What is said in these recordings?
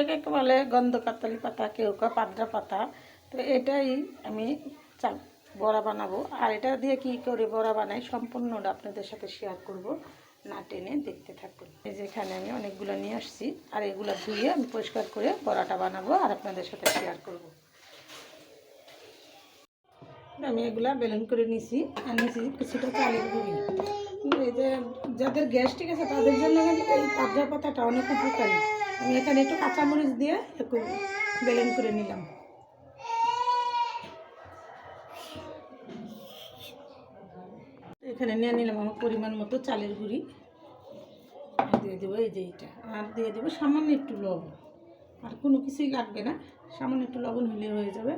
এটাকে বলে গন্ধ কাতালি পাতা, কেউ কেউ পাদ্রা পাতা, তো এটাই আমি চা বড়া বানাবো। আর এটা দিয়ে কি করে বড়া বানাই সম্পূর্ণটা আপনাদের সাথে শেয়ার করব, না টেনে দেখতে থাকুন। এই যে এখানে আমি অনেকগুলো নিয়ে আসছি, আর এগুলো ধুয়ে আমি পরিষ্কার করে বড়াটা বানাবো আর আপনাদের সাথে শেয়ার করব। আমি এগুলা বেলুন করে নিছি, আর নিছি কিছুটা চালের গুঁড়ি। এই যে যাদের গ্যাস ঠিক আছে তাদের জন্য এই পাবজা পাতাটা অনেক উপকারী। আমি এখানে একটু কাঁচামরিচ দিয়ে একটু বেলুন করে নিলাম। এখানে নিয়ে নিলাম আমার পরিমাণ মতো চালের গুঁড়ি। দিয়ে দেবো এই যে এইটা। আর দিয়ে দেবো সামান্য একটু লবণ। আর কোনো কিছুই লাগবে না। সামান্য একটু লবণ হলে হয়ে যাবে।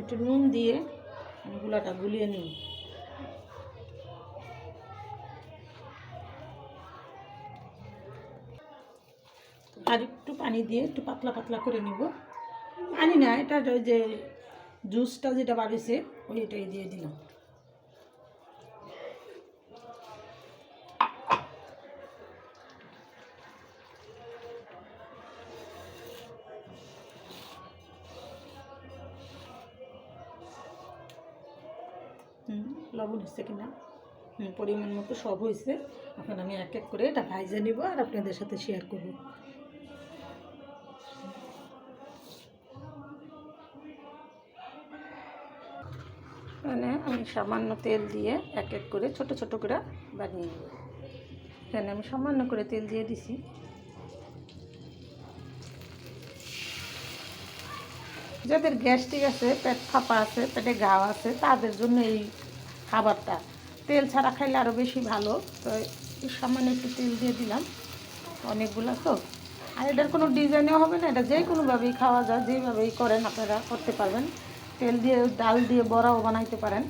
একটু নুন দিয়ে আমি গুলাটা গুলিয়ে নিই আর একটু পানি দিয়ে একটু পাতলা পাতলা করে নিব। পানি না, এটা ওই যে জুসটা যেটা বাড়িছে, ওইটাই দিয়ে দিলাম। লবণ হচ্ছে কিনা? পরিমাণ মতো সব হয়েছে। এখন আমি এক এক করে এটা ভাইজে নিব আর আপনাদের সাথে শেয়ার করব। এখানে আমি সামান্য তেল দিয়ে এক এক করে ছোট ছোট করে বানিয়ে নেব। এখানে আমি সামান্য করে তেল দিয়ে দিছি। যাদের গ্যাস্ট্রিক আছে, পেট ফাঁপা আছে, পেটে ঘাও আছে, তাদের জন্য এই খাবারটা। তেল ছাড়া খাইলে আরও বেশি ভালো। তো সামান্য একটু তেল দিয়ে দিলাম। অনেকগুলো তো। আর এটার কোনো ডিজাইনও হবে না। এটা যে কোনোভাবেই খাওয়া যায়, যেভাবেই করেন আপনারা, করতে পারবেন। তেল দিয়ে, ডাল দিয়ে, বড়াও বানাইতে পারেন।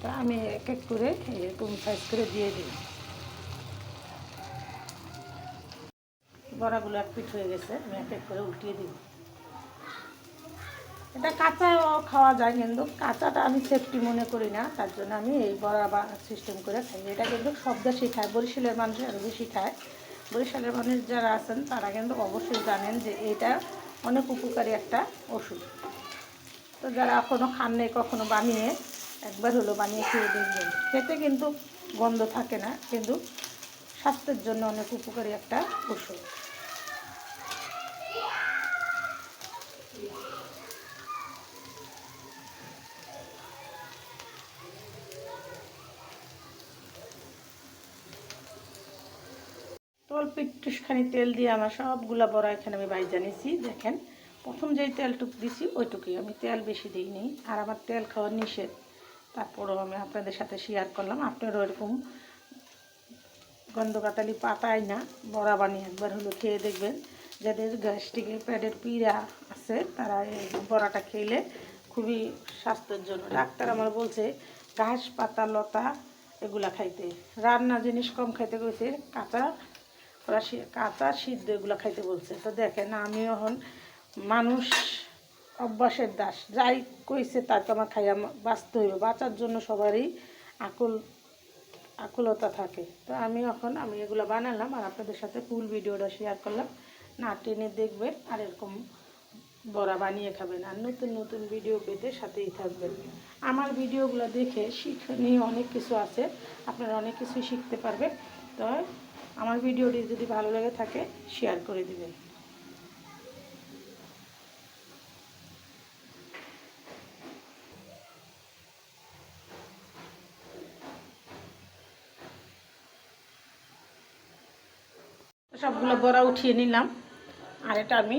তা আমি এক এক করে এরকম সাইজ করে দিয়ে দিই। বড়াগুলো এক পিঠ হয়ে গেছে, আমি এক এক করে উল্টিয়ে দিই। এটা কাঁচাও খাওয়া যায় কিন্তু, কাঁচাটা আমি সেফটি মনে করি না, তার জন্য আমি এই বড়া বা সিস্টেম করে খাই। এটা কিন্তু সব দেশেই খায়, বরিশালের মানুষ আরও বেশি খায়। বরিশালের মানুষ যারা আছেন, তারা কিন্তু অবশ্যই জানেন যে এটা অনেক উপকারী একটা ওষুধ। তো যারা এখনও খান নেই কখনো বানিয়ে, একবার হলো বানিয়ে খেয়ে দেখবেন। খেতে কিন্তু গন্ধ থাকে না, কিন্তু স্বাস্থ্যের জন্য অনেক উপকারী একটা ওষুধ অল্প তেল দিয়ে আমার সবগুলা বড়া এখানে আমি বাই জানিয়েছি দেখেন। প্রথম যেই তেলটুক দিছি, ওইটুকুই। আমি তেল বেশি দিইনি। আর আমার তেল খাওয়ার নিষেধ। তারপরেও আমি আপনাদের সাথে শেয়ার করলাম। আপনারও এরকম গন্ধকাতালি পাতায় না, বড়া বানিয়ে একবার হলো খেয়ে দেখবেন। যাদের গ্যাস্ট্রিকের প্যাডের পীড়া আছে, তারা এই বড়াটা খেলে খুবই স্বাস্থ্যের জন্য। ডাক্তার আমার বলছে, ঘাস, পাতা, লতা এগুলা খাইতে। রান্না জিনিস কম খাইতে কইছে, কাঁচা ওরা কাঁচা সিদ্ধ এগুলো খাইতে বলছে। তো দেখেন আমি এখন মানুষ অভ্যাসের দাস। যাই কইছে তাই তো আমার খাইয়া বাঁচতে হইব। বাঁচার জন্য সবারই আকুল, আকুলতা থাকে। তো আমি এখন, আমি এগুলো বানালাম আর আপনাদের সাথে ফুল ভিডিওটা শেয়ার করলাম। না টেনে দেখবেন আর এরকম বড়া বানিয়ে খাবেন। আর নতুন নতুন ভিডিও পেতে সাথেই থাকবেন। আমার ভিডিওগুলো দেখে শিক্ষণীয় অনেক কিছু আছে। আপনারা অনেক কিছুই শিখতে পারবেন। তো আমার ভিডিওটি যদি ভালো লেগে থাকে শেয়ার করে দিবেন। সবগুলো বড়া উঠিয়ে নিলাম। আর এটা আমি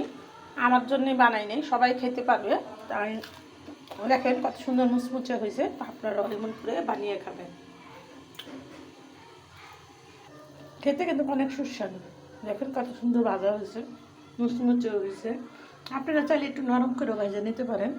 আমার জন্যই বানাই নাই, সবাই খেতে পারবে। তাই দেখেন কত সুন্দর মুচমুচে হয়েছে আপনারা এমন করে বানিয়ে খাবেন। খেতে কিন্তু অনেক সুস্বাদু। দেখেন কত সুন্দর ভাজা হয়েছে মুচমুচে হয়েছে। আপনারা চাইলে একটু নরম করে ভাজা নিতে পারেন।